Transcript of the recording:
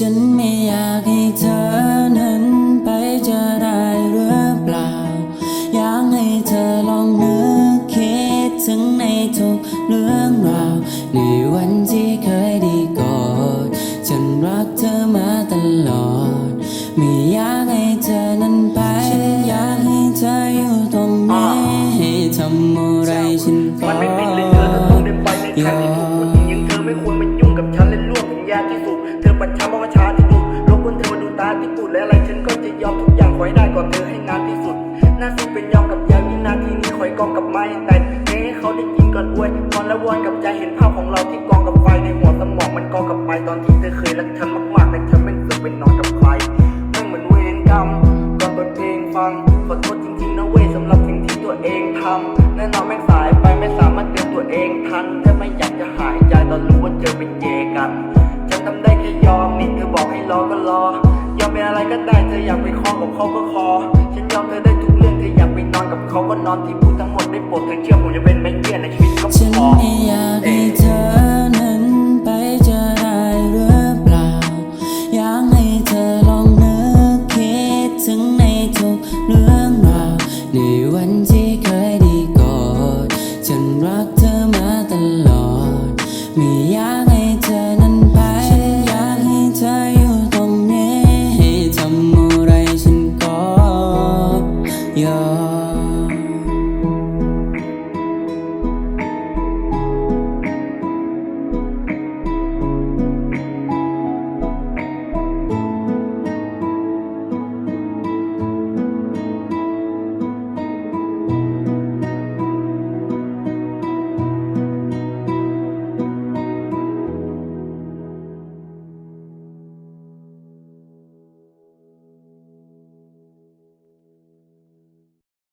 ฉันไม่อยากให้เธอนั้นไปจะได้หรือเปล่า อยากให้เธอลองนึกคิดถึงในทุกเรื่องราว ในวันที่เคยได้กอด ฉันรักเธอมาตลอด ไม่อยากให้เธอนั้นไป ที่สุดเธอปัญชาว่าช้าที่สุดรบกวนเธอมาดูตาที่ปูดและอะไรฉันก็จะยอมทุกอย่างขอให้ได้ก่อนเธอให้นานที่สุดหน้าสิเป็นยอมกับยาวินาทีนี้คอยกองกับไม้แต่เให้เขาได้ยินก่อนอวยพรและวอนกับใจเห็นภาพของเราที่กองกับไฟในหัวสมองมันกองกับไฟตอนที่เธอเคยรักฉันมากๆแต่เธอไม่เคยเป็นนอนกับใครไม่เหมือนเวรกรรมตอนเปิดเพลงฟังขอโทษจริงๆนะเว้ยสำหรับสิ่งที่ตัวเองทำแน่นอนแม่งสายไปไม่สามารถเตือนตัวเองทันแค่ไม่อยากจะหายใจตอนรู้ว่าเจอเป็นเย เป็นอะไรก็ได้เธออยากไปคอกับเขาก็คอฉันยอมเธอได้ทุกเรื่องเธออยากไปนอนกับเขาก็นอนที่พูดทั้งหมดได้โปรดเธอเชื่อผมจะเป็นไม่เกี้ยในชีวิตก็พอไม่อยากให้เธอ